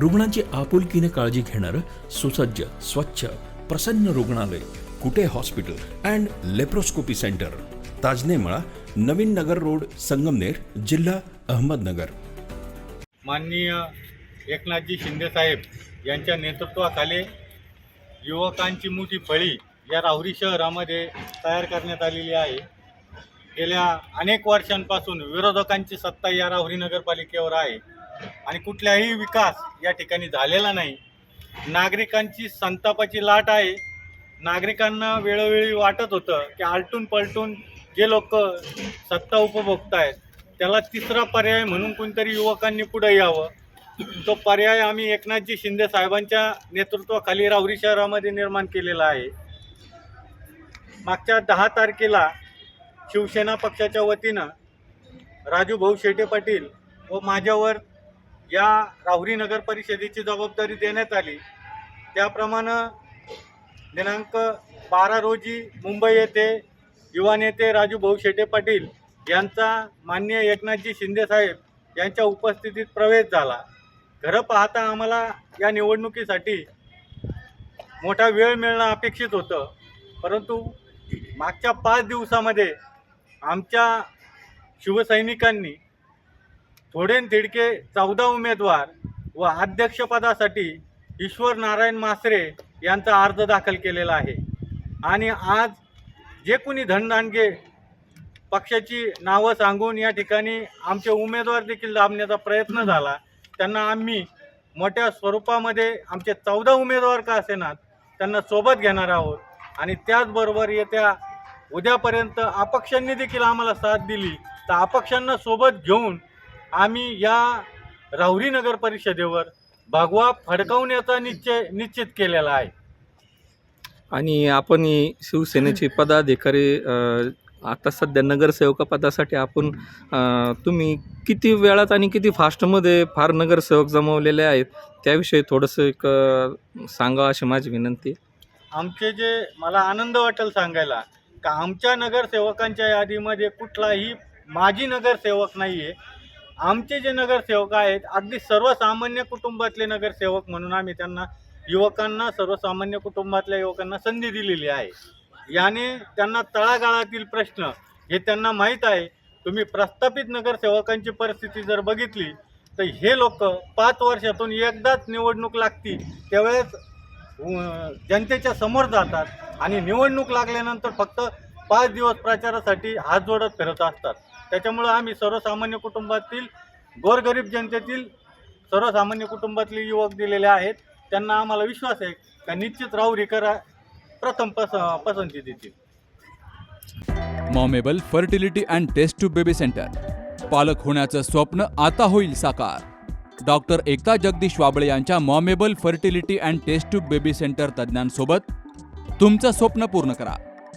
रुग्णांची आपुलकीने काळजी घेणारं सुसज्ज स्वच्छ प्रसन्न रुग्णालय Kute hospital and laparoscopy centre Tajnemala Navin Nagar road Sangamner जिल्हा अहमदनगर. माननीय एकनाथजी शिंदेसाहेब यांच्या नेतृत्वाखाली युवकांची मोठी फळी या राहुरी शहरामध्ये तयार करण्यात आलेली आहे. गेल्या अनेक वर्षांपासून विरोधकांची सत्ता या राहुरी नगरपालिकेवर आहे. आणि कुठलाही विकास या ठिकाणी झालेला नाही. नागरिकांची संतापाची लाट आहे. नागरिकांना वेळोवेळी वाटत होतं की आलटून पलटून जे लोक सत्ता उपभोगतायत त्याला तिसरा पर्याय म्हणून कोणतरी युवकांनी पुढे यावं. तो पर्याय आम्ही एकनाथजी शिंदे साहेबांच्या नेतृत्वाखाली राहुरी शहरामध्ये निर्माण केलेला आहे. मागच्या दहा तारखेला शिवसेना पक्षाच्या वतीनं राजू भाऊ शेटे पाटील व माझ्यावर या राहुरी नगर परिषदेची जबाबदारी देण्यात आली. त्याप्रमाणे दिनांक बारा रोजी मुंबई येथे युवा नेते राजू भाऊ शेटे पाटील यांचा माननीय एकनाथजी शिंदेसाहेब यांच्या उपस्थितीत प्रवेश झाला. खरं पाहता आम्हाला या निवडणुकीसाठी मोठा वेळ मिळणं अपेक्षित होतं. परंतु मागच्या पाच दिवसामध्ये आमच्या शिवसैनिकांनी थोडे तिडके चौदा उमेदवार व अध्यक्षपदासाठी ईश्वर नारायण मासरे यांचा अर्ज दाखल केलेला आहे. आणि आज जे कोणी धनदानगे पक्षाची नावं सांगून या ठिकाणी आमचे उमेदवार देखील दाबण्याचा प्रयत्न झाला. त्यांना आम्ही मोठ्या स्वरूपामध्ये आमचे चौदा उमेदवार का असेनात त्यांना सोबत घेणार आहोत. आणि त्याचबरोबर येत्या उद्यापर्यंत अपक्षांनी देखील आम्हाला साथ दिली. तर अपक्षांना सोबत घेऊन आम्ही या राहुरी नगर परिषदेवर भगवा फडकावण्याचा निश्चय निश्चित केलेला आहे आणि आपण शिवसेनेचे पदाधिकारी आता सध्या नगरसेवकपदासाठी आपण अ, तुम्ही किती वेळात आणि किती फास्टमध्ये फार नगरसेवक जमवलेले आहेत त्याविषयी थोडंसं एक सांगा अशी माझी विनंती. आमचे जे मला आनंद वाटेल सांगायला का आमच्या नगरसेवकांच्या यादीमध्ये कुठलाही माजी नगरसेवक नाही आहे आमचे जे नगरसेवक आहेत अगदी सर्वसामान्य कुटुंबातले नगरसेवक म्हणून आम्ही त्यांना युवकांना सर्वसामान्य कुटुंबातल्या युवकांना संधी दिलेली आहे. याने त्यांना तळागाळातील प्रश्न हे त्यांना माहीत आहे. तुम्ही प्रस्थापित नगरसेवकांची परिस्थिती जर बघितली तर हे लोक पाच वर्षातून एकदाच निवडणूक लागती त्यावेळेस जनतेच्या समोर जातात आणि निवडणूक लागल्यानंतर फक्त पाच दिवस प्रचारासाठी हात जोडत फिरत असतात. त्याच्यामुळं आम्ही सर्वसामान्य कुटुंबातील गोरगरीब जनतेतील सर्वसामान्य कुटुंबातले युवक दिलेले आहेत. त्यांना आम्हाला विश्वास आहे का निश्चित राहुरीकर प्रथम पस पसंती देतील. Momable fertility and test tube baby centre. पालक होण्याचं स्वप्न आता होईल साकार. डॉक्टर एकता जगदीश वाबळे यांच्या Momable fertility and test tube baby centre तज्ज्ञांसोबत तुमचं स्वप्न पूर्ण करा.